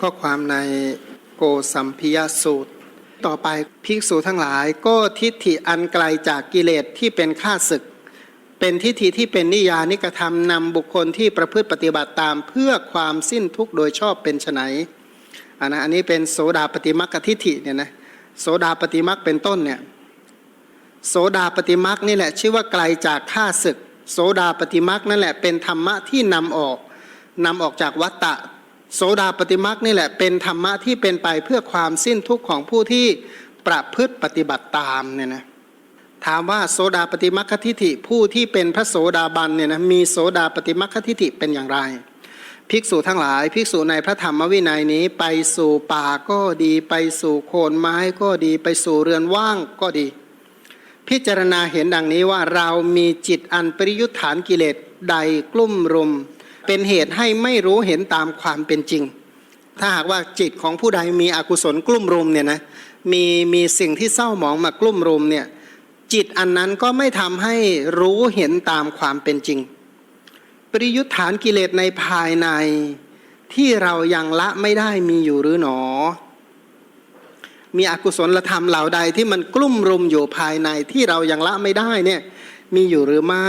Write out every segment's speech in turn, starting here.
ข้อความในโกสัมพิยสูตร ต่อไปภิกษุทั้งหลายก็ทิฏฐิอันไกลจากกิเลสที่เป็นข้าศึก เป็นทิฏฐิที่เป็นนิยานิกระทำนำบุคคลที่ประพฤติปฏิบัติตามเพื่อความสิ้นทุกข์โดยชอบเป็นไฉนอันนะอันนี้เป็นโสดาปฏิมักทิฏฐิเนี่ยนะโสดาปฏิมักเป็นต้นเนี่ยโสดาปฏิมักนี่แหละชื่อว่าไกลจากข้าศึก โสดาปฏิมักนั่นแหละเป็นธรรมะที่นำออกนำออกจากวัตตะ โสดาปฏิมักนี่แหละเป็นธรรมะที่เป็นไปเพื่อความสิ้นทุกข์ของผู้ที่ประพฤติปฏิบัติตามเนี่ยนะถามว่าโสดาปฏิมักขทิฐิผู้ที่เป็นพระโสดาบันเนี่ยนะมีโสดาปฏิมักขทิฐิเป็นอย่างไร ภิกษุทั้งหลาย ภิกษุในพระธรรมวินัยนี้ไปสู่ป่าก็ดีไปสู่โคนไม้ก็ดีไปสู่เรือนว่างก็ดี พิจารณาเห็นดังนี้ว่าเรามีจิตอันปริยุทธานกิเลสใดกลุ่มรุม เป็นเหตุให้ไม่รู้เห็นตามความเป็นจริง ถ้าหากว่าจิตของผู้ใดมีอกุศลกลุ่มรุมเนี่ยนะมีมีสิ่งที่เศร้าหมองมากลุ่มรุมเนี่ยจิตอันนั้นก็ไม่ทำให้รู้เห็นตามความเป็นจริง ปริยุทธานกิเลสในภายในที่เรายังละไม่ได้มีอยู่หรือหนอ มีอกุศลธรรมเหล่าใดที่มันกลุ่มรุมอยู่ภายในที่เรายังละไม่ได้เนี่ยมีอยู่หรือไม่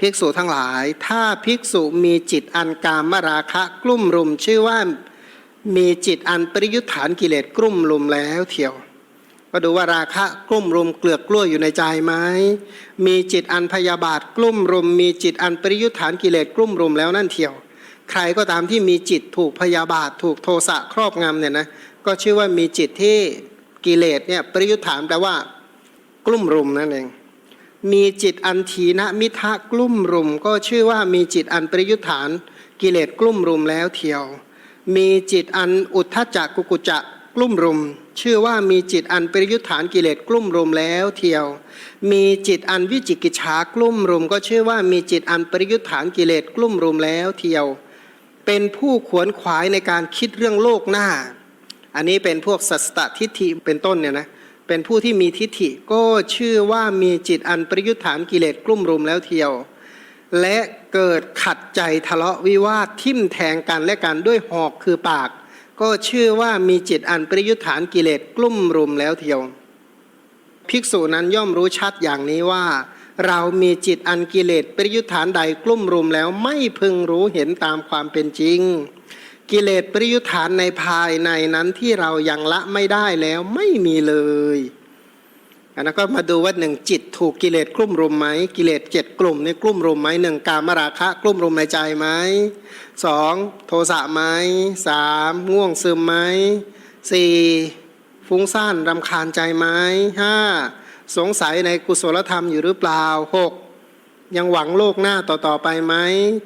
ภิกษุทั้งหลาย ถ้าภิกษุมีจิตอันกามราคะกลุ่มรุม ชื่อว่ามีจิตอันปริยุทธานกิเลสกลุ่มรุมแล้วเที่ยวก็ดูว่าราคะกลุ่มรุมเกลือกกล้วอยู่ในใจไหมมีจิตอันพยาบาทกลุ่มรุม มีจิตอันปริยุทธานกิเลสกลุ่มรุมแล้วนั่นเที่ยว ใครก็ตามที่มีจิตถูกพยาบาทถูกโทสะครอบงำเนี่ยนะก็ชื่อว่ามีจิตที่กิเลสเนี่ยปริยุทธานแปลว่ากลุ่มรุมนั่นเอง มีจิตอันทีนะมิทะกลุ่มรุม ก็ชื่อว่ามีจิตอันปริยุทธานกิเลสกลุ่มรุมแล้วเทียว มีจิตอันอุทธจักกุกุจะกลุ่มรุม ชื่อว่ามีจิตอันปริยุทธานกิเลสกลุ่มรุมแล้วเทียว มีจิตอันวิจิกิจฉากลุ่มรุม ก็ชื่อว่ามีจิตอันปริยุทธานกิเลสกลุ่มรุมแล้วเทียว เป็นผู้ขวนขวายในการคิดเรื่องโลกหน้า อันนี้เป็นพวกสัสตตทิฏฐิเป็นต้นเนี่ยนะ เป็นผู้ที่มีทิฏฐิก็ชื่อว่ามีจิตอันประยุทธานกิเลสกลุ่มรุมแล้วเทียว และเกิดขัดใจทะเลาะวิวาททิ่มแทงกันและกันด้วยหอกคือปาก ก็ชื่อว่ามีจิตอันประยุทธานกิเลสกลุ่มรุมแล้วเทียว ภิกษุนั้นย่อมรู้ชัดอย่างนี้ว่า เรามีจิตอันกิเลสประยุทธานใดกลุ่มรุมแล้วไม่พึงรู้เห็นตามความเป็นจริง กิเลสปริยุทธานในภายในนั้นที่เรายังละไม่ได้แล้วไม่มีเลยอันนั้นก็มาดูว่าหนึ่งจิตถูกกิเลสกลุ่มรุมไหมกิเลสเจ็ดกลุ่มนี่กลุ่มรุมไหมหนึ่งกามราคะกลุ่มรุมในใจไหมสองโทสะไหมสามง่วงซึมไหมสี่ฟุ้งซ่านรำคาญใจไหมห้าสงสัยในกุศลธรรมอยู่หรือเปล่าหกยังหวังโลกหน้าต่อๆไปไหม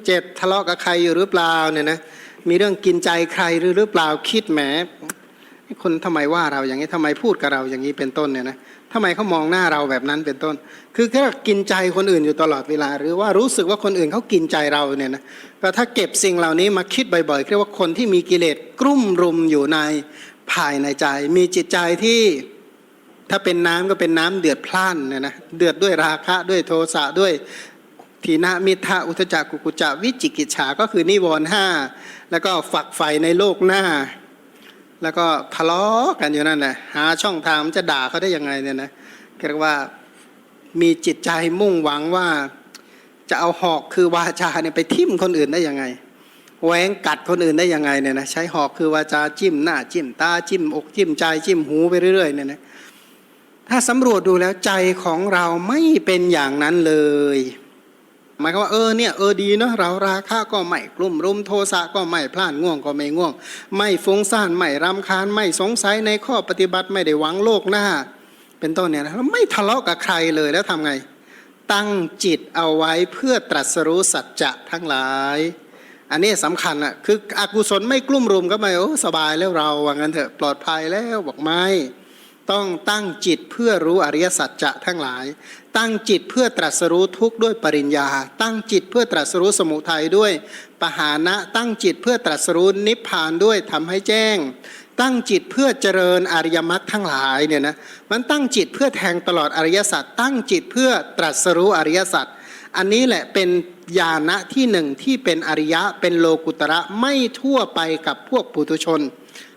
เจ็ดทะเลาะกับใครอยู่หรือเปล่าเนี่ยนะ มีเรื่องกินใจใครหรือหรือเปล่าคิดแหมคนทำไมว่าเราอย่างนี้ทำไมพูดกับเราอย่างนี้เป็นต้นเนี่ยนะทำไมเขามองหน้าเราแบบนั้นเป็นต้น คือแค่กินใจคนอื่นอยู่ตลอดเวลา หรือว่ารู้สึกว่าคนอื่นเขากินใจเราเนี่ยนะก็ถ้าเก็บสิ่งเหล่านี้มาคิดบ่อยๆเรียกว่าคนที่มีกิเลสกลุ่มรุมอยู่ในภายในใจ มีจิตใจที่ถ้าเป็นน้ำก็เป็นน้ำเดือดพล่านเนี่ยนะเดือดด้วยราคะด้วยโทสะด้วยทีนามิทะอุทจักกุกุจะวิจิกิจฉาก็คือนิวรณ์ห้า แล้วก็ฝักใฝ่ในโลกหน้า แล้วก็ทะเลาะกันอยู่นั่นแหละหาช่องทางมันจะด่าเขาได้ยังไงเนี่ยนะเรียกว่ามีจิตใจมุ่งหวังว่าจะเอาหอกคือวาจาเนี่ยไปทิ่มคนอื่นได้ยังไงแหวงกัดคนอื่นได้ยังไงเนี่ยนะใช้หอกคือวาจาจิ้มหน้าจิ้มตาจิ้มอกจิ้มใจจิ้มหูไปเรื่อยๆเนี่ยนะถ้าสำรวจดูแล้วใจของเราไม่เป็นอย่างนั้นเลย หมายความว่าเออเนี่ยเออดีเนาะเราราคะก็ไม่กลุ่มรุมโทสะก็ไม่พลาดง่วงก็ไม่ง่วง ไม่ฟุ้งซ่านไม่รำคาญไม่สงสัยในข้อปฏิบัติไม่ได้หวังโลกหน้า เป็นต้นเนี่ยนะแล้วไม่ทะเลาะกับใครเลยแล้วทำไง ตั้งจิตเอาไว้เพื่อตรัสรู้สัจจะทั้งหลาย อันนี้สำคัญอะคืออกุศลไม่กลุ่มรุมก็ไม่โอ้สบายแล้วเราว่างั้นเถอะปลอดภัยแล้วบอกไม่ ต้องตั้งจิตเพื่อรู้อริยสัจจะทั้งหลาย ตั้งจิตเพื่อตรัสรู้ทุกข์ด้วยปริญญา ตั้งจิตเพื่อตรัสรู้สมุทัยด้วยปหานะตั้งจิตเพื่อตรัสรู้นิพพานด้วยทำให้แจ้ง ตั้งจิตเพื่อเจริญอริยมรรคทั้งหลายเนี่ยนะมันตั้งจิตเพื่อแทงตลอดอริยสัจตั้งจิตเพื่อตรัสรู้อริยสัจอันนี้แหละเป็นญาณที่หนึ่งที่เป็นอริยะเป็นโลกุตระไม่ทั่วไปกับพวกปุถุชน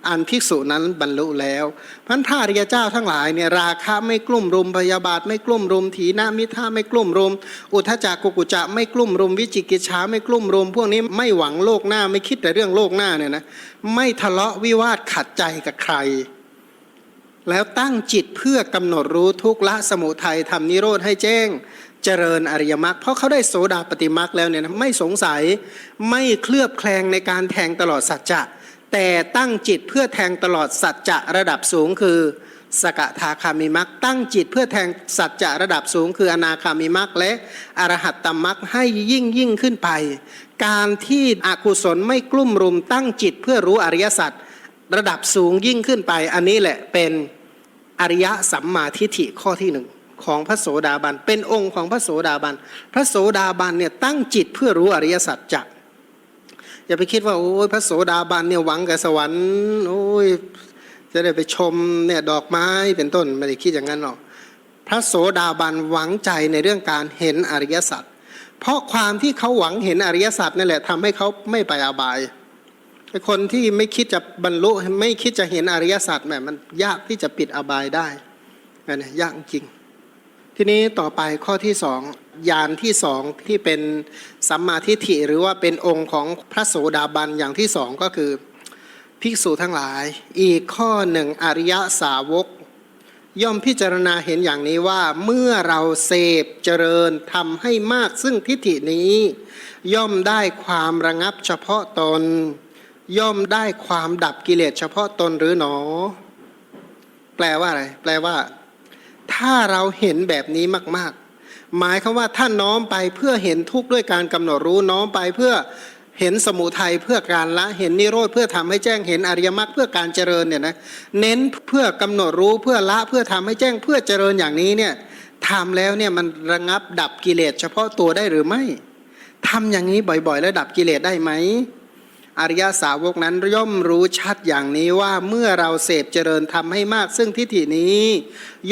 อันภิกษุนั้นบรรลุแล้วพันพระอริยเจ้าทั้งหลายเนี่ยราคะไม่กลุ่มรุมพยาบาทไม่กลุ่มรุมถีนามิท่าไม่กลุ่มรุม อุทธจักกุกุจะไม่กลุ่มรุมวิจิกิจฉาไม่กลุ่มรุม พวกนี้ไม่หวังโลกหน้าไม่คิดแต่เรื่องโลกหน้าเนี่ยนะไม่ทะเลาะวิวาทขัดใจกับใคร แล้วตั้งจิตเพื่อกำหนดรู้ทุกขละสมุทัยทำนิโรธให้แจ้งเจริญอริยมรรคเพราะเขาได้โสดาปฏิมรรคแล้วเนี่ยนะไม่สงสัยไม่เคลือบแคลงในการแทงตลอดสัจจะ แต่ตั้งจิตเพื่อแทงตลอดสัจจะระดับสูงคือสกทาคามิมักตั้งจิตเพื่อแทงสัจจะระดับสูง คืออนาคามิมักและอรหัตตมักให้ยิ่งยิ่งขึ้นไป การที่อกุศลไม่กลุ่มรุมตั้งจิตเพื่อรู้อริยสัจระดับสูงยิ่งขึ้นไป อันนี้แหละเป็นอริยสัมมาทิฏฐิข้อที่หนึ่งของพระโสดาบันเป็นองค์ของพระโสดาบัน พระโสดาบันเนี่ยตั้งจิตเพื่อรู้อริยสัจจะ อย่าไปคิดว่า โอ้ยพระโสดาบันเนี่ยหวังกับสวรรค์โอ้ยจะได้ไปชมเนี่ยดอกไม้เป็นต้นไม่ได้คิดอย่างนั้นหรอกพระโสดาบันหวังใจในเรื่องการเห็นอริยสัจเพราะความที่เขาหวังเห็นอริยสัจนั่นแหละทำให้เขาไม่ไปอาบายคนที่ไม่คิดจะบรรลุไม่คิดจะเห็นอริยสัจแหมมันยากที่จะปิดอบายได้อันนี้ยากจริง ทีนี้ต่อไปข้อที่สองยานที่สองที่เป็นสัมมาทิฏฐิหรือว่าเป็นองค์ของพระโสดาบันอย่างที่สองก็คือภิกษุทั้งหลาย อีกข้อหนึ่งอริยสาวก ย่อมพิจารณาเห็นอย่างนี้ว่าเมื่อเราเสพเจริญทำให้มากซึ่งทิฏฐินี้ ย่อมได้ความระงับเฉพาะตน ย่อมได้ความดับกิเลสเฉพาะตนหรือหนอ แปลว่าอะไร แปลว่า ถ้าเราเห็นแบบนี้มาก ๆ หมายคือว่าท่านน้อมไปเพื่อเห็นทุกข์ด้วยการกำหนดรู้น้อมไปเพื่อเห็นสมุทัยเพื่อการละเห็นนิโรธเพื่อทำให้แจ้งเห็นอริยมรรคเพื่อการเจริญเนี่ยนะเน้นเพื่อกำหนดรู้เพื่อละเพื่อทำให้แจ้งเพื่อเจริญอย่างนี้เนี่ยทำแล้วเนี่ยมันระงับดับกิเลสเฉพาะตัวได้หรือไม่ทำอย่างนี้บ่อยๆ แล้วดับกิเลสได้ไหม อริยสาวกนั้นย่อมรู้ชัดอย่างนี้ว่าเมื่อเราเสพเจริญทำให้มาก ซึ่งทิฏฐินี้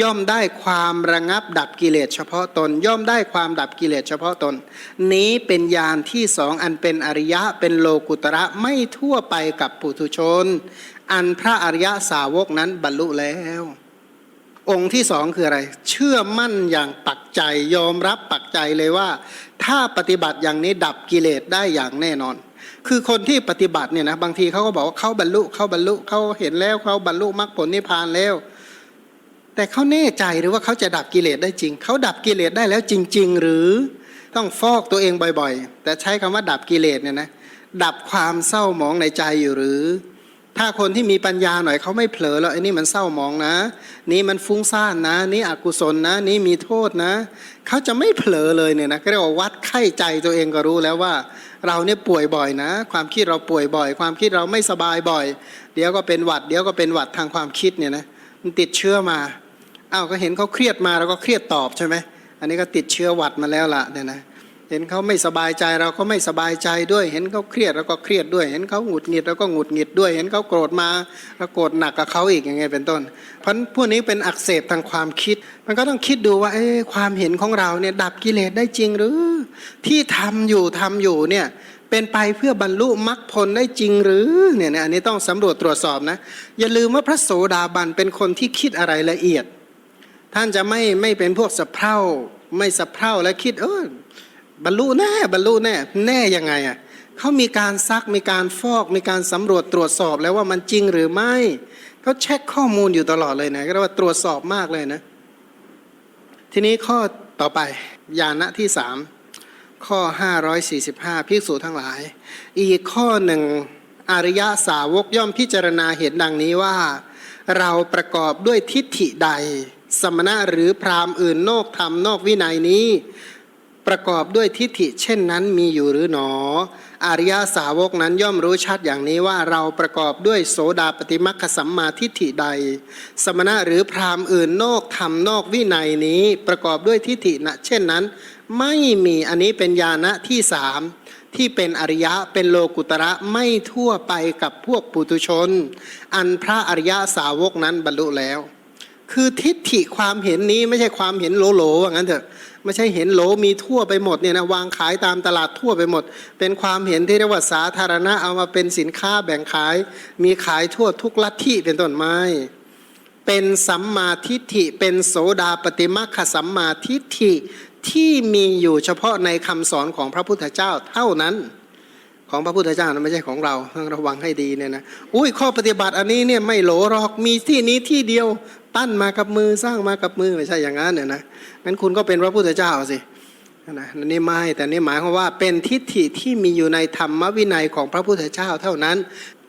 ย่อมได้ความระงับดับกิเลสเฉพาะตน ย่อมได้ความดับกิเลสเฉพาะตน นี้เป็นญาณที่สองอันเป็นอริยะเป็นโลกุตระไม่ทั่วไปกับปุถุชน อันพระอริยสาวกนั้นบรรลุแล้ว องค์ที่สองคืออะไร เชื่อมั่นอย่างปักใจยอมรับปักใจเลยว่า ถ้าปฏิบัติอย่างนี้ดับกิเลสได้อย่างแน่นอน คือคนที่ปฏิบัติเนี่ยนะบางทีเขาก็บอกว่าเขาบรรลุเขาบรรลุเขาเห็นแล้วเขาบรรลุมรรคผลนิพพานแล้ว แต่เขาแน่ใจหรือว่าเขาจะดับกิเลสได้จริงเขาดับกิเลสได้แล้วจริง ๆ หรือต้องฟอกตัวเองบ่อยๆ แต่ใช้คำว่าดับกิเลสเนี่ยนะดับความเศร้าหมองในใจอยู่หรือ ถ้าคนที่มีปัญญาหน่อยเขาไม่เผลอแล้วไอ้นี่มันเศร้ามองนะ นี่มันฟุ้งซ่านนะ นี่อกุศลนะ นี่มีโทษนะ เขาจะไม่เผลอเลยเนี่ยนะก็เรียกว่าวัดไข้ใจตัวเองก็รู้แล้วว่า เราเนี่ยป่วยบ่อยนะ ความคิดเราป่วยบ่อย ความคิดเราไม่สบายบ่อย เดี๋ยวก็เป็นหวัด เดี๋ยวก็เป็นหวัดทางความคิดเนี่ยนะมันติดเชื้อมาอ้าวก็เห็นเขาเครียดมาเราก็เครียดตอบใช่ไหมอันนี้ก็ติดเชื้อหวัดมาแล้วล่ะเนี่ยนะ เห็นเขาไม่สบายใจเราก็ไม่สบายใจด้วย เห็นเขาเครียดเราก็เครียดด้วย เห็นเขาหงุดหงิดเราก็หงุดหงิดด้วย เห็นเขาโกรธมาเราโกรธหนักกับเขาอีกอย่างเงี้ยเป็นต้น เพราะพวกนี้เป็นอักเสบทางความคิด มันก็ต้องคิดดูว่าเอ๊ะความเห็นของเราเนี่ยดับกิเลสได้จริงหรือ ที่ทำอยู่ทำอยู่เนี่ยเป็นไปเพื่อบรรลุมรรคผลได้จริงหรือเนี่ยอันนี้ต้องสำรวจตรวจสอบนะ อย่าลืมว่าพระโสดาบันเป็นคนที่คิดอะไรละเอียด ท่านจะไม่ไม่เป็นพวกสะเพร่าไม่สะเพร่าและคิดเออ บรรลุแน่บรรลุแน่แน่ยังไงอะเขามีการซักมีการฟอกมีการสำรวจตรวจสอบแล้วว่ามันจริงหรือไม่เขาเช็คข้อมูลอยู่ตลอดเลยนะก็เรียกว่าตรวจสอบมากเลยนะ ทีนี้ข้อต่อไปญาณที่สามข้อ 545ภิกษุทั้งหลาย อีกข้อหนึ่งอริยสาวกย่อมพิจารณาเห็นดังนี้ว่า เราประกอบด้วยทิฏฐิใด สมณะหรือพราหมณ์อื่นนอกธรรมนอกวินัยนี้ ประกอบด้วยทิฏฐิเช่นนั้นมีอยู่หรือหนอ อริยสาวกนั้นย่อมรู้ชัดอย่างนี้ว่าเราประกอบด้วยโสดาปฏิมัคคสัมมาทิฏฐิใด สมณะหรือพราหมณ์อื่นนอกธรรมนอกวินัยนี้ประกอบด้วยทิฏฐินะเช่นนั้น ไม่มีอันนี้เป็นญาณที่สามที่เป็นอริยะเป็นโลกุตระไม่ทั่วไปกับพวกปุตุชน อันพระอริยสาวกนั้นบรรลุแล้ว คือทิฏฐิความเห็นนี้ไม่ใช่ความเห็นโลโลว่างั้นเถอะ ไม่ใช่เห็นโหลมีทั่วไปหมดเนี่ยนะวางขายตามตลาดทั่วไปหมด เป็นความเห็นที่เรียกว่าสาธารณะเอามาเป็นสินค้าแบ่งขาย มีขายทั่วทุกลัทธิเป็นต้นไม้ เป็นสัมมาทิฏฐิเป็นโสดาปฏิมัคคสัมมาทิฏฐิที่มีอยู่เฉพาะในคำสอนของพระพุทธเจ้าเท่านั้นของพระพุทธเจ้านะไม่ใช่ของเราต้องระวังให้ดีเนี่ยนะอุ้ยข้อปฏิบัติอันนี้เนี่ยไม่โหลหรอกมีที่นี้ที่เดียว ปั้นมากับมือสร้างมากับมือไม่ใช่อย่างนั้นเนี่ยนะงั้นคุณก็เป็นพระพุทธเจ้าสินะนี่ไม่แต่นี่หมายความว่าเป็นทิฏฐิที่มีอยู่ในธรรมวินัยของพระพุทธเจ้าเท่านั้น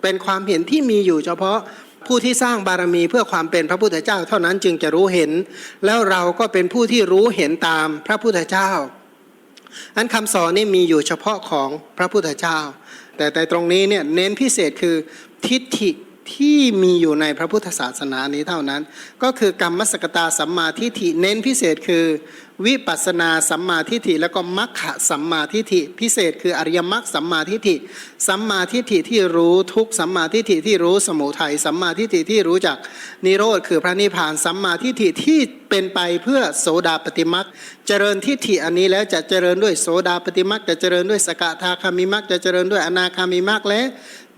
เป็นความเห็นที่มีอยู่เฉพาะผู้ที่สร้างบารมีเพื่อความเป็นพระพุทธเจ้าเท่านั้นจึงจะรู้เห็น แล้วเราก็เป็นผู้ที่รู้เห็นตามพระพุทธเจ้าอันคำสอนนี่มีอยู่เฉพาะของพระพุทธเจ้า แต่แต่ตรงนี้เนี่ยเน้นพิเศษคือทิฏฐิ ที่มีอยู่ในพระพุทธศาสนานี้เท่านั้น ก็คือกรรมสกตาสัมมาทิฏฐิเน้นพิเศษคือ วิปัสนาสัมมาทิฏฐิแล้วก็มัคคะสัมมาทิฏฐิพิเศษคืออริยมรรคสัมมาทิฏฐิสัมมาทิฏฐิที่รู้ทุกสัมมาทิฏฐิที่รู้สมุทัยสัมมาทิฏฐิที่รู้จักนิโรธคือพระนิพพานสัมมาทิฏฐิที่เป็นไปเพื่อโสดาปฏิมักเจริญทิฏฐิอันนี้แล้วจะเจริญด้วยโสดาปฏิมักจะเจริญด้วยสกทาคามิมักจะเจริญด้วยอนาคามิมักและ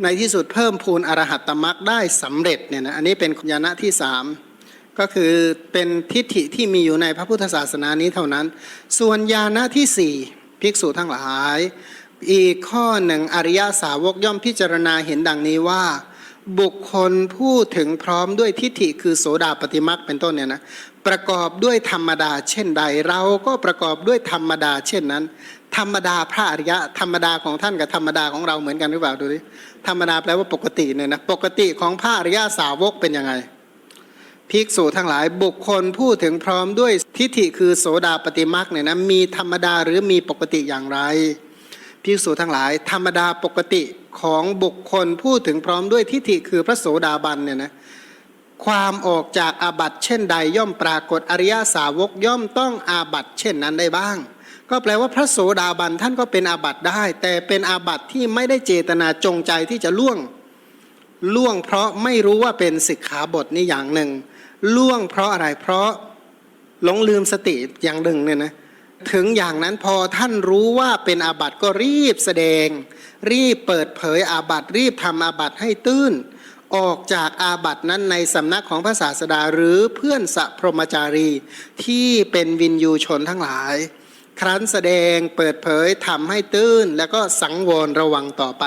ในที่สุดเพิ่มพูนอรหัตตมักได้สำเร็จเนี่ยนะอันนี้เป็นญาณที่สามก็คือเป็นทิฏฐิที่มีอยู่ในพระพุทธศาสนานี้เท่านั้น ส่วนญาณที่สี่ภิกษุทั้งหลาย อีกข้อหนึ่งอริยสาวกย่อมพิจารณาเห็นดังนี้ว่า บุคคลผู้ถึงพร้อมด้วยทิฏฐิคือโสดาปฏิมักเป็นต้นเนี่ยนะ ประกอบด้วยธรรมดาเช่นใด เราก็ประกอบด้วยธรรมดา เช่นนั้น ธรรมดาพระอริยะธรรมดาของท่านกับธรรมดาของเราเหมือนกันหรือเปล่าดูดิธรรมดาแปลว่าปกติเนี่ยนะปกติของพระอริยะสาวกเป็นยังไงภิกษุทั้งหลายบุคคลผู้ถึงพร้อมด้วยทิฏฐิคือโสดาปฏิมักเนี่ยนะมีธรรมดาหรือมีปกติอย่างไรภิกษุทั้งหลาย ธรรมดาปกติของบุคคลผู้ถึงพร้อมด้วยทิฏฐิคือพระโสดาบันเนี่ยนะ ความออกจากอาบัติเช่นใดย่อมปรากฏอริยสาวกย่อมต้องอาบัติเช่นนั้นได้บ้าง ก็แปลว่าพระโสดาบันท่านก็เป็นอาบัติได้ แต่เป็นอาบัติที่ไม่ได้เจตนาจงใจที่จะล่วงล่วงเพราะไม่รู้ว่าเป็นสิกขาบทนี่อย่างหนึ่ง ล่วงเพราะอะไรเพราะหลงลืมสติอย่างหนึ่งเนี่ยนะถึงอย่างนั้นพอท่านรู้ว่าเป็นอาบัติก็รีบแสดง รีบเปิดเผยอาบัติรีบทำอาบัติให้ตื้น ออกจากอาบัตินั้นในสำนักของพระศาสดาหรือเพื่อนสัพรมจารีที่เป็นวินยูชนทั้งหลาย ครั้นแสดงเปิดเผยทำให้ตื้น แล้วก็สังวรระวังต่อไป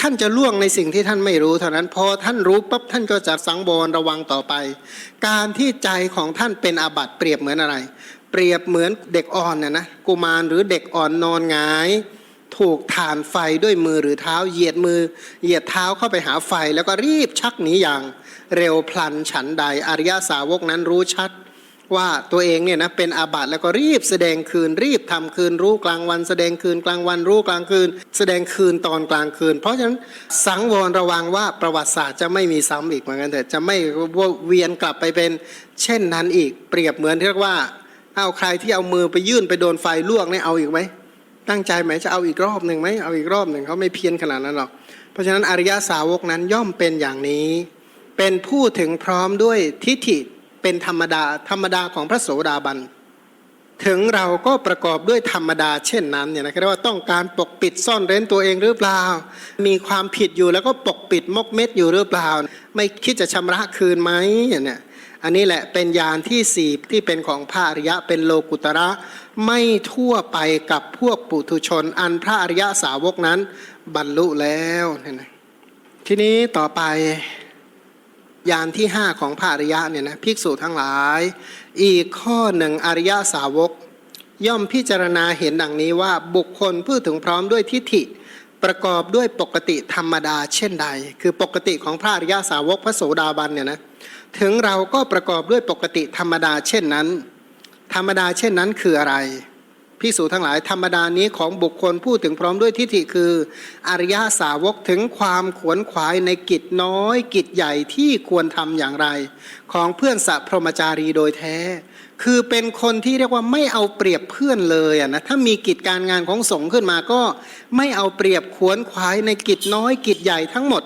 ท่านจะล่วงในสิ่งที่ท่านไม่รู้เท่านั้นพอท่านรู้ปั๊บท่านก็จะสังวรระวังต่อไป การที่ใจของท่านเป็นอาบัติเปรียบเหมือนอะไร เปรียบเหมือนเด็กอ่อนน่ะนะกุมารหรือเด็กอ่อนนอนงาย ถูกถ่านไฟด้วยมือหรือเท้า เหยียดมือ เหยียดเท้าเข้าไปหาไฟแล้วก็รีบชักหนีอย่างเร็วพลันฉันใดอริยสาวกนั้นรู้ชัดว่าตัวเองเนี่ยนะเป็นอาบัติแล้วก็รีบแสดงคืนรีบทำคืนรู้กลางวัน แสดงคืนกลางวันรู้กลางคืน แสดงคืนตอนกลางคืน เพราะฉะนั้นสังวรระวังว่าประวัติศาสตร์จะไม่มีซ้ำอีกเหมือนกันแต่จะไม่เวียนกลับไปเป็น เช่นนั้นอีกเปรียบเหมือนที่เรียกว่าเอาใครที่เอามือไปยื่นไปโดนไฟลวกเนี่ยเอาอีกไหม ตั้งใจไหมจะเอาอีกรอบหนึ่งไหมเอาอีกรอบหนึ่งเขาไม่เพี้ยนขนาดนั้นหรอก เพราะฉะนั้นอริยสาวกนั้นย่อมเป็นอย่างนี้ เป็นผู้ถึงพร้อมด้วยทิฏฐิเป็นธรรมดาธรรมดาของพระโสดาบันถึงเราก็ประกอบด้วยธรรมดาเช่นนั้นเนี่ยนะเรียกว่าต้องการปกปิดซ่อนเร้นตัวเองหรือเปล่า มีความผิดอยู่แล้วก็ปกปิดมกเม็ดอยู่หรือเปล่า ไม่คิดจะชำระคืนไหมเนี่ยอันนี้แหละเป็นยานที่สี่ที่เป็นของพระอริยะเป็นโลกุตระ ไม่ทั่วไปกับพวกปุถุชน อันพระอริยสาวกนั้น บรรลุแล้วเนี่ยนะทีนี้ต่อไปยานที่ห้าของพระอริยะเนี่ยนะภิกษุทั้งหลาย อีกข้อหนึ่งอริยสาวก ย่อมพิจารณาเห็นดังนี้ว่าบุคคลผู้ถึงพร้อมด้วยทิฏฐิประกอบด้วยปกติธรรมดาเช่นใด คือปกติของพระอริยสาวกพระโสดาบันเนี่ยนะถึงเราก็ประกอบด้วยปกติธรรมดาเช่นนั้น ธรรมดาเช่นนั้นคืออะไรพิสูจทั้งหลายธรรมดานี้ของบุคคลผู้ถึงพร้อมด้วยทิฏฐิคือ อริยสาวกถึงความขวนขวายในกิจน้อย กิจใหญ่ที่ควรทำอย่างไร ของเพื่อนสัพพรมจารีโดยแท้ คือเป็นคนที่เรียกว่าไม่เอาเปรียบเพื่อนเลยอะนะถ้ามีกิจการงานของสงฆ์ขึ้นมาก็ ไม่เอาเปรียบขวนขวายในกิจน้อยกิจใหญ่ทั้งหมด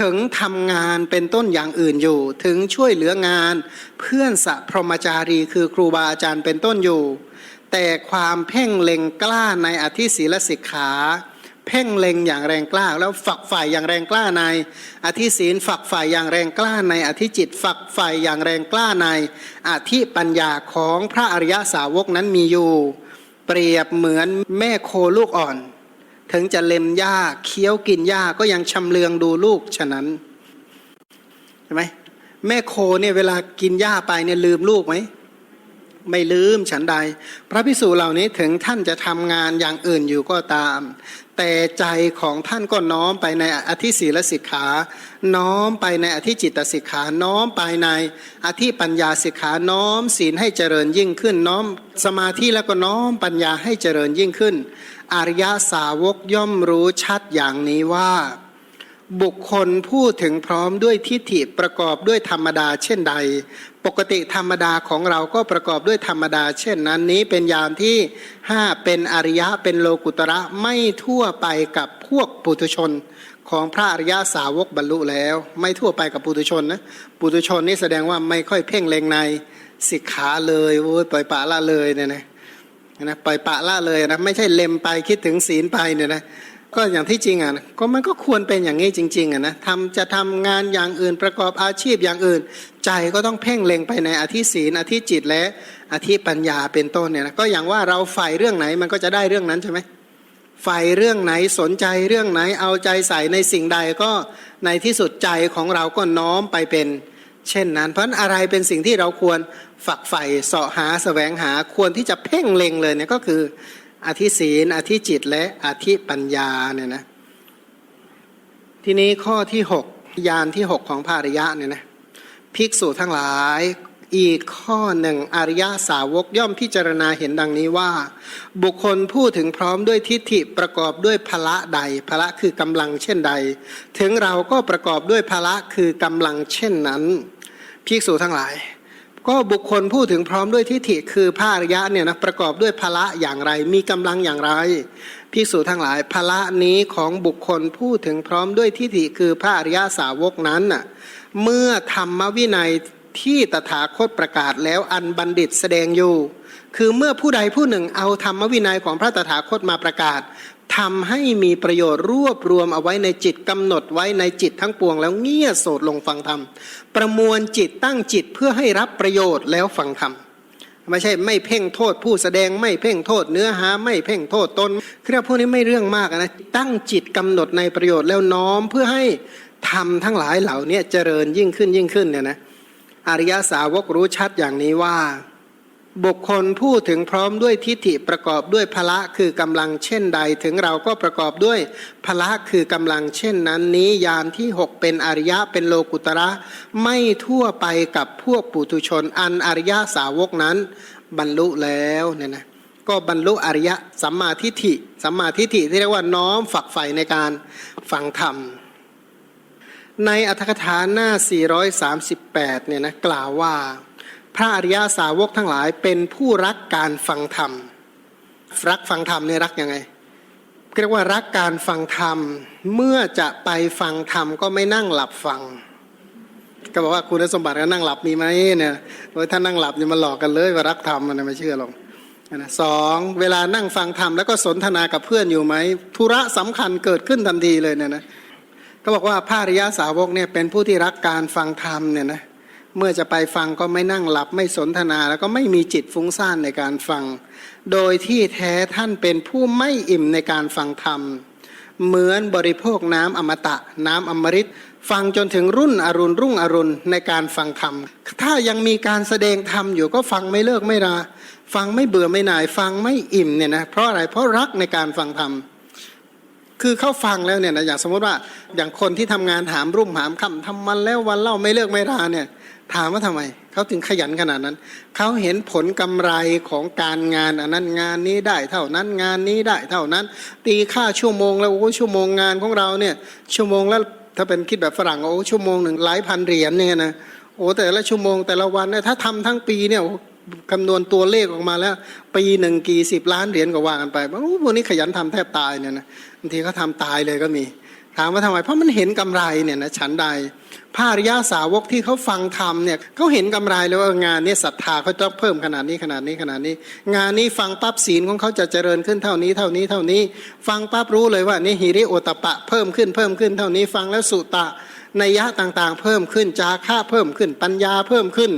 ถึงทำงานเป็นต้นอย่างอื่นอยู่ ถึงช่วยเหลืองานเพื่อนสัพรหมจารีคือครูบาอาจารย์เป็นต้นอยู่ แต่ความเพ่งเล็งกล้าในอธิศีลสิกขาเพ่งเล็งอย่างแรงกล้า แล้วฝักฝ่ายอย่างแรงกล้าใน อธิศีลฝักฝ่ายอย่างแรงกล้าใน อธิจิตฝักฝ่ายอย่างแรงกล้าใน อธิปัญญาของพระอริยสาวกนั้นมีอยู่ เปรียบเหมือนแม่โคลูกอ่อน ถึงจะเล็มหญ้าเคี้ยวกินหญ้าก็ยังชำเลืองดูลูกฉะนั้นใช่ไหมแม่โคเนี่ยเวลากินหญ้าไปเนี่ยลืมลูกไหมไม่ลืมฉันใด พระพิสูจน์เหล่านี้ถึงท่านจะทำงานอย่างอื่นอยู่ก็ตาม แต่ใจของท่านก็น้อมไปในอธิศีลสิกขา น้อมไปในอธิจิตสิกขา น้อมไปในอธิปัญญาสิกขา น้อมศีลให้เจริญยิ่งขึ้น น้อมสมาธิแล้วก็น้อมปัญญาให้เจริญยิ่งขึ้น อริยสาวกย่อมรู้ชัดอย่างนี้ว่า บุคคลพูดถึงพร้อมด้วยทิฏฐิประกอบด้วยธรรมดาเช่นใด ปกติธรรมดาของเราก็ประกอบด้วยธรรมดา เช่นนั้นนี้เป็นยามที่ห้าเป็นอริยะเป็นโลกุตระไม่ทั่วไปกับพวกปุถุชนของพระอริยสาวกบรรลุแล้ว ไม่ทั่วไปกับปุถุชนนะปุถุชนนี่แสดงว่าไม่ค่อยเพ่งเล็งในสิกขาเลยโอ้ยปล่อยปละละเลยเนี่ยนะ นะปล่อยปะละเลยนะไม่ใช่เล็มไปคิดถึงศีลไปเนี่ยนะก็อย่างที่จริงอะก็มันก็ควรเป็นอย่างนี้จริงๆอะนะทำจะทำงานอย่างอื่นประกอบอาชีพอย่างอื่น ใจก็ต้องเพ่งเล็งไปในอธิศีลอธิจิตและอธิปัญญาเป็นต้นเนี่ยนะก็อย่างว่าเราใฝ่เรื่องไหนมันก็จะได้เรื่องนั้นใช่ไหมใฝ่เรื่องไหนสนใจเรื่องไหนเอาใจใส่ในสิ่งใดก็ในที่สุดใจของเราก็น้อมไปเป็น เช่นนั้น เพราะอะไรเป็นสิ่งที่เราควรฝักใฝ่เสาะหาแสวงหาควรที่จะเพ่งเล็งเลยเนี่ยก็คืออธิศีนอธิจิตและอธิปัญญาเนี่ยนะทีนี้ข้อที่หกยานที่หกของภาริยะเนี่ยนะภิกษุทั้งหลาย อีกข้อหนึ่งอริยสาวกย่อมพิจารณาเห็นดังนี้ว่า บุคคลพูดถึงพร้อมด้วยทิฏฐิประกอบด้วยพละใดพละคือกำลังเช่นใด ถึงเราก็ประกอบด้วยพละคือกำลังเช่นนั้นภิกษุทั้งหลาย ก็บุคคลพูดถึงพร้อมด้วยทิฏฐิคือพระอริยะเนี่ยนะประกอบด้วยพละอย่างไร มีกำลังอย่างไรภิกษุทั้งหลายพละนี้ของบุคคลพูดถึงพร้อมด้วยทิฏฐิคือพระอริยสาวกนั้นน่ะเมื่อธรรมวินัย ที่ตถาคตประกาศแล้วอันบัณฑิตแสดงอยู่ คือเมื่อผู้ใดผู้หนึ่งเอาธรรมวินัยของพระตถาคตมาประกาศทำให้มีประโยชน์รวบรวมเอาไว้ในจิตกำหนดไว้ในจิตทั้งปวง แล้วเงี่ยโสดลงฟังธรรม ประมวลจิตตั้งจิตเพื่อให้รับประโยชน์แล้วฟังธรรมไม่ใช่ไม่เพ่งโทษผู้แสดงไม่เพ่งโทษเนื้อหาไม่เพ่งโทษตนคือพวกนี้ไม่เรื่องมากนะตั้งจิตกำหนดในประโยชน์แล้วน้อมเพื่อให้ทำทั้งหลายเหล่านี้เจริญยิ่งขึ้นยิ่งขึ้นเนี่ยนะ อริยสาวกรู้ชัดอย่างนี้ว่า บุคคลพูดถึงพร้อมด้วยทิฏฐิประกอบด้วยพละคือกำลังเช่นใด ถึงเราก็ประกอบด้วยพละคือกำลังเช่นนั้นนี้ยานที่หกเป็นอริยะเป็นโลกุตระไม่ทั่วไปกับพวกปุถุชนอันอริยสาวกนั้น บรรลุแล้วเนี่ยนะก็บรรลุอริยสัมมาทิฏฐิสัมมาทิฏฐิที่เรียกว่าน้อมฝักใฝ่ในการฟังธรรม ในอัธกถาหน้า 438 เนี่ยนะกล่าวว่า พระอริยสาวกทั้งหลายเป็นผู้รักการฟังธรรม รักฟังธรรมเนี่ยรักยังไงเรียกว่ารักการฟังธรรมเมื่อจะไปฟังธรรมก็ไม่นั่งหลับฟัง ก็บอกว่าคุณสมบัติก็นั่งหลับมีไหมเนี่ยโอ้ยถ้านั่งหลับเนี่ยมาหลอกกันเลยว่ารักธรรมมันไม่เชื่อหรอกนะสองเวลานั่งฟังธรรมแล้วก็สนทนากับเพื่อนอยู่ไหมธุระสำคัญเกิดขึ้นทันทีเลยเนี่ยนะ ก็บอกว่าพระอริยสาวกเนี่ยเป็นผู้ที่รักการฟังธรรมเนี่ยนะเมื่อจะไปฟังก็ไม่นั่งหลับไม่สนทนา แล้วก็ไม่มีจิตฟุ้งซ่านในการฟัง โดยที่แท้ท่านเป็นผู้ไม่อิ่มในการฟังธรรม เหมือนบริโภคน้ำอมตะ น้ำอมฤตฟังจนถึงรุ่นอรุณรุ่งอรุณในการฟังธรรม ถ้ายังมีการแสดงธรรมอยู่ก็ฟังไม่เลิกไม่ลาฟังไม่เบื่อไม่หน่าย ฟังไม่อิ่มเนี่ยนะเพราะอะไรเพราะรักในการฟังธรรม คือเข้าฟังแล้วเนี่ยนะอย่างสมมติว่าอย่างคนที่ทำงานหามรุ่มหามค่ำทำมันแล้ววันเล่าไม่เลิกไม่ลาเนี่ย ถามว่าทำไมเขาถึงขยันขนาดนั้นเขาเห็นผลกำไรของการงานอันนั้นงานนี้ได้เท่านั้นงานนี้ได้เท่านั้น ตีค่าชั่วโมงแล้วโอ้ชั่วโมงงานของเราเนี่ยชั่วโมงแล้วถ้าเป็นคิดแบบฝรั่งโอ้ชั่วโมงหนึ่งหลายพันเหรียญเนี่ยนะโอ้แต่ละชั่วโมงแต่ละวันเนี่ยถ้าทำทั้งปีเนี่ย คำนวณตัวเลขออกมาแล้ว ปีหนึ่งกี่สิบล้านเหรียญก็ว่ากันไปโอ้พวกนี้ขยันทำแทบตายเนี่ยนะบางทีเขาทาตายเลยก็มี ถามว่าทำไม เพราะมันเห็นกำไรเนี่ยนะฉันใดพระอริยาสาวกที่เขาฟังธรรมเนี่ยเขาเห็นกำไรเลยว่างานนี้ศรัทธาเขาต้องเพิ่มขนาดนี้ขนาดนี้ขนาดนี้ งานนี้ฟังปั๊บศีลของเขาจะเจริญขึ้นเท่านี้เท่านี้เท่านี้ ฟังปั๊บรู้เลยว่านี่หิริโอตปปะเพิ่มขึ้นเพิ่มขึ้นเท่านี้ฟังแล้วสุตะ นัยยะต่างๆ เพิ่มขึ้น จาค่าเพิ่มขึ้น ปัญญาเพิ่มขึ้น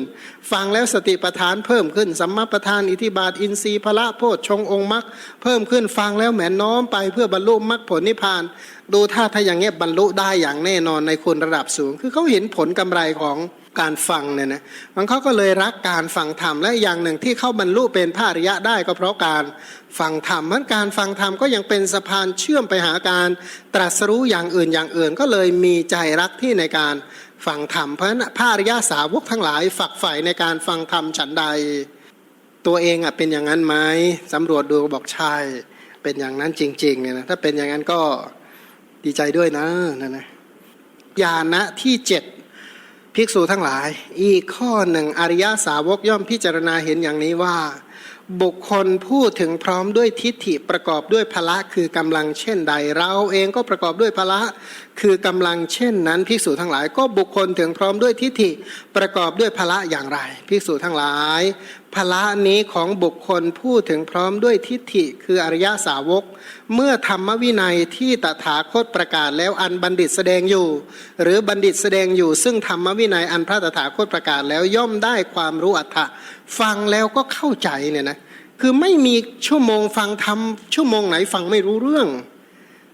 ฟังแล้วสติปทานเพิ่มขึ้น สัมมาปทานอิทิบาท อินทรีย์พละโพชฌงองค์มรรคเพิ่มขึ้น ฟังแล้วแหมน้อมไปเพื่อบรรลุมรรคผลนิพพาน ดูท่าถ้าอย่างเงี้ยบรรลุได้อย่างแน่นอนในคนระดับสูง คือเขาเห็นผลกำไรของ การฟังเนี่ยนะมันเขาก็เลยรักการฟังธรรมและอย่างหนึ่งที่เข้าบรรลุเป็นพระอริยะได้ก็เพราะการฟังธรรมมันการฟังธรรมก็ยังเป็นสะพานเชื่อมไปหาการตรัสรู้อย่างอื่นอย่างอื่น ก็เลยมีใจรักที่ในการฟังธรรมเพราะนั้นพระอริยะสาวกทั้งหลายฝักใฝ่ในการฟังธรรมฉันใด ตัวเองอะเป็นอย่างนั้นไหมสำรวจดูบอกใช่เป็นอย่างนั้นจริงๆเนี่ยนะถ้าเป็นอย่างนั้นก็ดีใจด้วยนะนะนะญาณะที่เจ็ด ภิกษุทั้งหลาย อีกข้อหนึ่งอริยสาวกย่อมพิจารณาเห็นอย่างนี้ว่า บุคคลพูดถึงพร้อมด้วยทิฏฐิประกอบด้วยพละคือกำลังเช่นใด เราเองก็ประกอบด้วยพละคือกำลังเช่นนั้นภิกษุทั้งหลาย ก็บุคคลถึงพร้อมด้วยทิฏฐิประกอบด้วยพละอย่างไรภิกษุทั้งหลาย พละนี้ของบุคคลพูดถึงพร้อมด้วยทิฏฐิคืออริยสาวก เมื่อธรรมวินัยที่ตถาคตประกาศแล้วอันบัณฑิตแสดงอยู่ หรือบัณฑิตแสดงอยู่ ซึ่งธรรมวินัยอันพระตถาคตประกาศแล้วย่อมได้ความรู้อัตถะฟังแล้วก็เข้าใจเนี่ยนะคือไม่มีชั่วโมงฟังธรรมชั่วโมงไหนฟังไม่รู้เรื่อง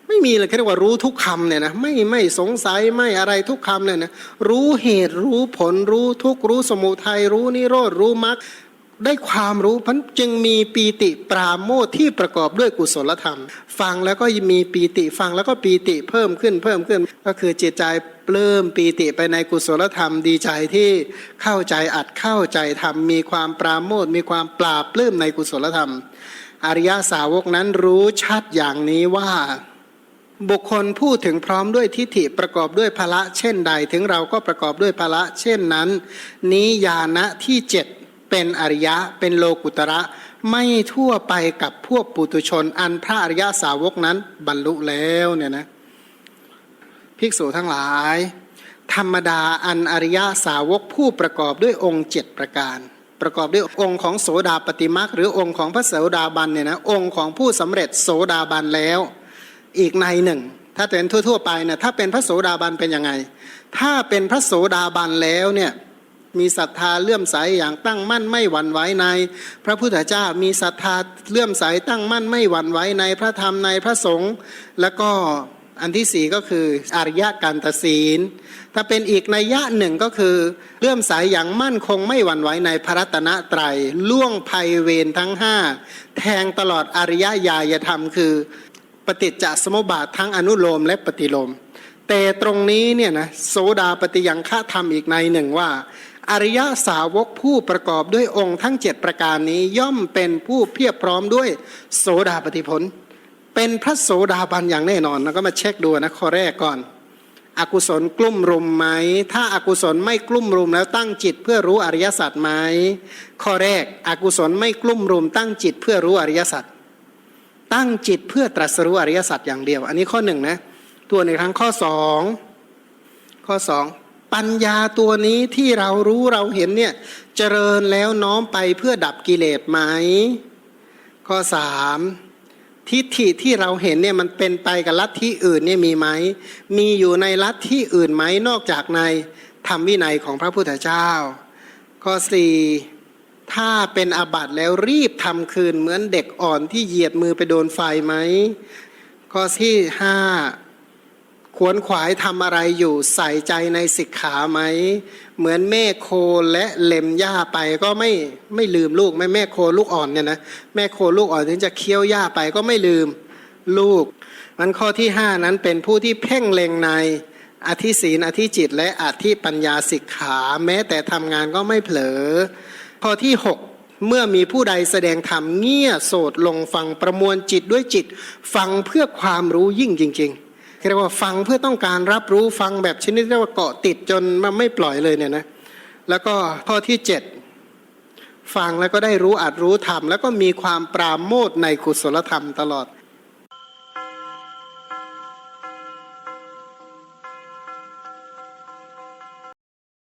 ไม่มีเลยแค่เรียกว่ารู้ทุกคำเนี่ยนะไม่ไม่สงสัยไม่อะไรทุกคำเลยนะรู้เหตุรู้ผลรู้ทุกรู้สมุทัยรู้นิโรธรู้มรรค ได้ความรู้พันจึงมีปีติปราโมทที่ประกอบด้วยกุศลธรรม ฟังแล้วก็มีปีติฟังแล้วก็ปีติเพิ่มขึ้นเพิ่มขึ้น ก็คือจิตใจปลื้มปีติไปในกุศลธรรมดีใจที่เข้าใจอัดเข้าใจธรรมมีความปราโมทมีความปราบปลื้มในกุศลธรรม อริยสาวกนั้นรู้ชัดอย่างนี้ว่าบุคคลพูดถึงพร้อมด้วยทิฏฐิประกอบด้วยพละเช่นใด ถึงเราก็ประกอบด้วยพละเช่นนั้น นี้ญาณะที่เจ็ด เป็นอริยะเป็นโลกุตระ ไม่ทั่วไปกับพวกปุตุชน อันพระอริยสาวกนั้นบรรลุแล้วเนี่ยนะภิกษุทั้งหลาย ธรรมดาอันอริยสาวกผู้ประกอบด้วยองค์เจ็ดประการ ประกอบด้วยองค์ของโสดาปฏิมักหรือองค์ของพระโสดาบันเนี่ยนะองค์ของผู้สำเร็จโสดาบันแล้ว อีกในหนึ่ง ถ้าเป็นทั่ว ๆ ไปนี่ถ้าเป็นพระโสดาบันเป็นยังไง ถ้าเป็นพระโสดาบันแล้วเนี่ย มีศรัทธาเลื่อมใสอย่างตั้งมั่นไม่หวั่นไหวใน พระพุทธเจ้ามีศรัทธาเลื่อมใสตั้งมั่นไม่หวั่นไหวในพระธรรมในพระสงฆ์แล้วก็อันที่สี่ก็คืออริยการตศีล ถ้าเป็นอีกนัยยะหนึ่งก็คือเลื่อมใสอย่างมั่นคงไม่หวั่นไหวในพระรัตนตรัยล่วงภัยเวรทั้งห้าแทงตลอดอริยญาณธรรม คือปฏิจจสมุปบาททั้งอนุโลมและปฏิโลม แต่ตรงนี้เนี่ยนะโสดาปฏิยังฆะธรรมอีกในหนึ่งว่า อริยสาวกผู้ประกอบด้วยองค์ทั้งเจ็ดประการนี้ย่อมเป็นผู้เพียบพร้อมด้วยโสดาปฏิผล เป็นพระโสดาบันอย่างแน่นอนแล้วก็มาเช็คดูนะข้อแรกก่อน อกุศลกลุ่มรุมไหม ถ้าอากุศลไม่กลุ่มรุมแล้วตั้งจิตเพื่อรู้อริยสัจไหมข้อแรกอกุศลไม่กลุ่มรุม ตั้งจิตเพื่อรู้อริยสัจตั้งจิตเพื่อตรัสรู้อริยสัจอย่างเดียว อันนี้ข้อหนึ่งนะตัวในครั้งข้อสองข้อสอง ปัญญาตัวนี้ที่เรารู้เราเห็นเนี่ยเจริญแล้วน้อมไปเพื่อดับกิเลสไหมข้อสามทิฏฐิที่เราเห็นเนี่ยมันเป็นไปกับลัทธิอื่นเนี่ยมีไหม มีอยู่ในลัทธิอื่นไหมนอกจากในธรรมวินัยของพระพุทธเจ้า ข้อสี่ถ้าเป็นอาบัติแล้วรีบทำคืนเหมือนเด็กอ่อนที่เหยียดมือไปโดนไฟไหม ข้อที่ห้า ขวนขวายทำอะไรอยู่ใส่ใจในสิกขาไหม เหมือนแม่โคและเล็มหญ้าไปก็ไม่ไม่ลืมลูกแม่แม่โคลูกอ่อนเนี่ยนะแม่โคลูกอ่อนถึงจะเคี้ยวหญ้าไปก็ไม่ลืมลูก มันข้อที่ห้านั้นเป็นผู้ที่เพ่งเล็งในอธิศีนอธิจิต และอธิปัญญาสิกขา แม้แต่ทำงานก็ไม่เผลอ ข้อที่หกเมื่อมีผู้ใดแสดงธรรมเงี่ยโสดลงฟังประมวลจิตด้วยจิต ฟังเพื่อความรู้ยิ่งจริง เรียกว่าฟังเพื่อต้องการรับรู้ฟังแบบชนิดเรียกว่าเกาะติดจนมันไม่ปล่อยเลยเนี่ยนะแล้วก็ข้อที่เจ็ดฟังแล้วก็ได้รู้อัดรู้ธรรม แล้วก็มีความปราโมทในกุศลธรรมตลอด